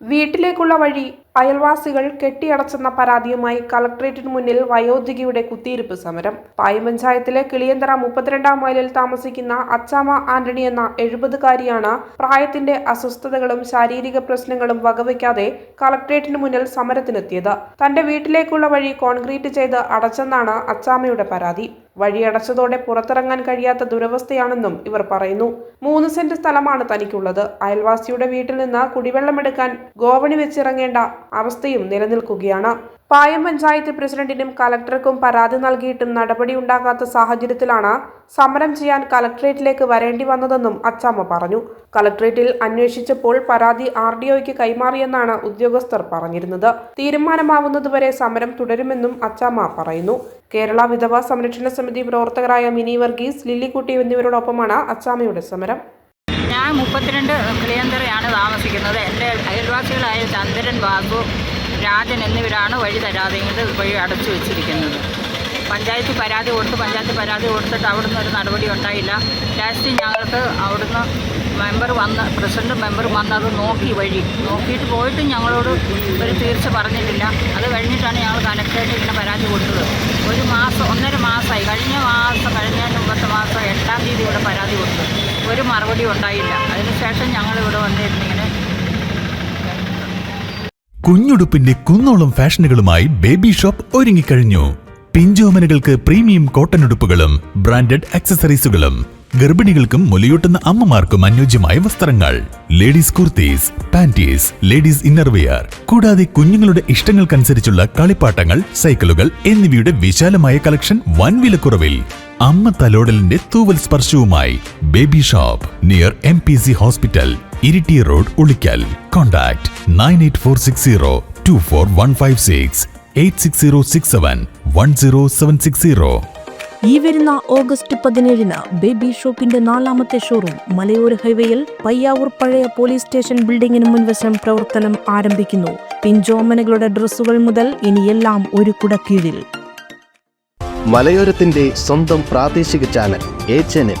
വീട്ടിലേക്കുള്ള വഴി അയൽവാസികൾ കെട്ടിയടച്ചെന്ന പരാതിയുമായി കളക്ട്രേറ്റിന് മുന്നിൽ വയോധികയുടെ കുത്തിയിരിപ്പ് സമരം. പായം പഞ്ചായത്തിലെ കിളിയന്തറ മുപ്പത്തിരണ്ടാം മൈലിൽ താമസിക്കുന്ന അച്ചാമ ആന്റണി എന്ന എഴുപതുകാരിയാണ് പ്രായത്തിന്റെ അസ്വസ്ഥതകളും ശാരീരിക പ്രശ്നങ്ങളും വകവയ്ക്കാതെ കളക്ട്രേറ്റിന് മുന്നിൽ സമരത്തിനെത്തിയത്. തന്റെ വീട്ടിലേക്കുള്ള വഴി കോൺക്രീറ്റ് ചെയ്ത് അടച്ചെന്നാണ് അച്ചാമയുടെ പരാതി. വഴിയടച്ചതോടെ പുറത്തിറങ്ങാൻ കഴിയാത്ത ദുരവസ്ഥയാണെന്നും ഇവർ പറയുന്നു. മൂന്ന് സെന്റ് സ്ഥലമാണ് തനിക്കുള്ളത്. അയൽവാസിയുടെ വീട്ടിൽ നിന്ന് കുടിവെള്ളമെടുക്കാൻ ഗോവണി വെച്ചിറങ്ങേണ്ട അവസ്ഥയും നിലനിൽക്കുകയാണ്. പായം പഞ്ചായത്ത് പ്രസിഡന്റിനും കലക്ടർക്കും പരാതി നൽകിയിട്ടും നടപടി ഉണ്ടാകാത്ത സാഹചര്യത്തിലാണ് സമരം ചെയ്യാൻ കലക്ട്രേറ്റിലേക്ക് വരേണ്ടി വന്നതെന്നും അച്ചാമ്മ പറഞ്ഞു. കലക്ട്രേറ്റിൽ അന്വേഷിച്ചപ്പോൾ പരാതി ആർ ഡി കൈമാറിയെന്നാണ് ഉദ്യോഗസ്ഥർ പറഞ്ഞിരുന്നത്. തീരുമാനമാവുന്നതുവരെ സമരം തുടരുമെന്നും അച്ചാമ്മ പറയുന്നു. കേരള വിധവ സംരക്ഷണ സമിതി പ്രവർത്തകരായ മിനി വർഗീസ് ലില്ലിക്കുട്ടി എന്നിവരോടൊപ്പമാണ് അച്ചാമ്മയുടെ സമരം. ഞാൻ മുപ്പത്തിരണ്ട് കിളിയന്തറയാണ് താമസിക്കുന്നത്. എന്റെ അയൽവാസികളായ ചന്ദ്രൻ ബാബു രാജൻ എന്നിവരാണ് വഴി തരാതെ വഴി അടച്ചു വെച്ചിരിക്കുന്നത്. പഞ്ചായത്ത് പരാതി കൊടുത്ത് പഞ്ചായത്ത് പരാതി കൊടുത്തിട്ട് അവിടുന്ന് ഒരു നടപടി ഉണ്ടായില്ല. ലാസ്റ്റ് ഞങ്ങൾക്ക് അവിടുന്ന് മെമ്പർ വന്ന് പ്രസിഡന്റ് മെമ്പർ വന്ന് അത് നോക്കി വഴി. നോക്കിയിട്ട് പോയിട്ടും ഞങ്ങളോട് ഒരു തീർച്ച പറഞ്ഞിട്ടില്ല. അത് കഴിഞ്ഞിട്ടാണ് ഞങ്ങൾ കലക്ടറേറ്റ് ഇങ്ങനെ പരാതി കൊടുത്തത്. ഒരു മാസം ഒന്നര മാസമായി. കഴിഞ്ഞ മാസം കഴിഞ്ഞ മുമ്പത്തെ മാസം എട്ടാം തീയതി ഇവിടെ പരാതി കൊടുത്തു. ഒരു മറുപടി ഉണ്ടായില്ല. അതിനുശേഷം ഞങ്ങൾ ഇവിടെ വന്നിരുന്നിങ്ങനെ കുഞ്ഞുടുപ്പിന്റെ കുന്നോളം ഫാഷനുകളുമായി ബേബി ഷോപ്പ് ഒരുങ്ങിക്കഴിഞ്ഞു. പിഞ്ചോമനകൾക്ക് പ്രീമിയം കോട്ടൺ ഉടുപ്പുകളും ബ്രാൻഡഡ് ആക്സസറീസുകളും ഗർഭിണികൾക്കും മുലയൂട്ടുന്ന അമ്മമാർക്കും അനുയോജ്യമായ വസ്ത്രങ്ങൾ. Ladies kurtis panties ladies innerwear കൂടാതെ കുഞ്ഞുങ്ങളുടെ ഇഷ്ടങ്ങൾക്കനുസരിച്ചുള്ള കളിപ്പാട്ടങ്ങൾ സൈക്കിളുകൾ എന്നിവയുടെ വിശാലമായ കളക്ഷൻ വൻ വിലക്കുറവിൽ. അമ്മ തലോടലിന്റെ തൂവൽ സ്പർശവുമായി baby shop near M hospital Iritty road Ulikkal. Contact nine eight four six zero two four one five six eight six zero six seven one zero seven six zero ഈ വരുന്ന ഓഗസ്റ്റ് പതിനേഴിന് baby ഷോപ്പിന്റെ നാലാമത്തെ showroom മലയോര ഹൈവേയിൽ പയ്യാവൂർ പഴയ police station ബിൽഡിംഗിന് മുൻവശം പ്രവർത്തനം ആരംഭിക്കുന്നു. പിഞ്ചോമനകളുടെ ഡ്രസ്സുകൾ മുതൽ ഇനിയെല്ലാം ഒരു കുടക്കീഴിൽ. മലയോരത്തിന്റെ സ്വന്തം പ്രാദേശിക ചാനൽ എ ചാനൽ